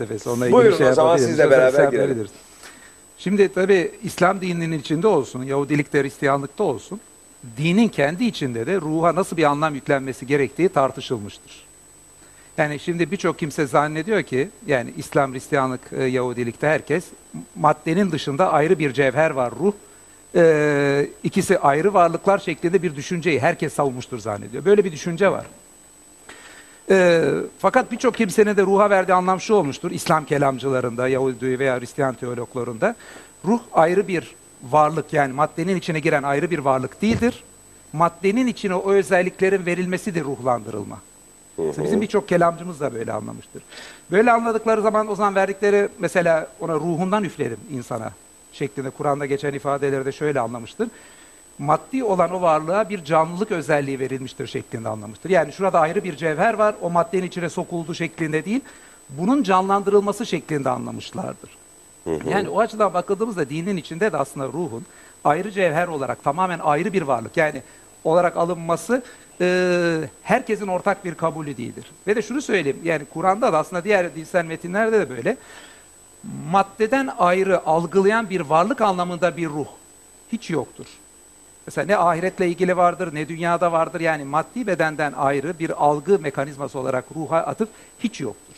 felsefesi. Onunla ilgili Buyurun şey o zaman yapabiliriz. sizle beraber girelim. yapabiliriz. Şimdi tabii İslam dininin içinde olsun, Yahudilikte, Hristiyanlıkta olsun, dinin kendi içinde de ruha nasıl bir anlam yüklenmesi gerektiği tartışılmıştır. Yani şimdi birçok kimse zannediyor ki, yani İslam, Hristiyanlık, e, Yahudilikte herkes maddenin dışında ayrı bir cevher var, ruh. E, ikisi ayrı varlıklar şeklinde bir düşünceyi herkes savunmuştur zannediyor. Böyle bir düşünce var. Ee, fakat birçok kimsenin de ruha verdiği anlam şu olmuştur. İslam kelamcılarında, Yahudi veya Hristiyan teologlarında ruh ayrı bir varlık yani maddenin içine giren ayrı bir varlık değildir. Maddenin içine o özelliklerin verilmesidir ruhlandırılma. Mesela bizim birçok kelamcımız da böyle anlamıştır. Böyle anladıkları zaman o zaman verdikleri mesela ona ruhundan üflerim insana şeklinde Kur'an'da geçen ifadeleri de şöyle anlamıştır maddi olan o varlığa bir canlılık özelliği verilmiştir şeklinde anlamıştır. Yani şurada ayrı bir cevher var, o maddenin içine sokuldu şeklinde değil, bunun canlandırılması şeklinde anlamışlardır. Yani o açıdan bakıldığımızda dinin içinde de aslında ruhun ayrı cevher olarak tamamen ayrı bir varlık yani olarak alınması e, herkesin ortak bir kabulü değildir. Ve de şunu söyleyeyim yani Kur'an'da da aslında diğer dinsel metinlerde de böyle maddeden ayrı algılayan bir varlık anlamında bir ruh hiç yoktur. Mesela ne ahiretle ilgili vardır ne dünyada vardır yani maddi bedenden ayrı bir algı mekanizması olarak ruha atıf hiç yoktur.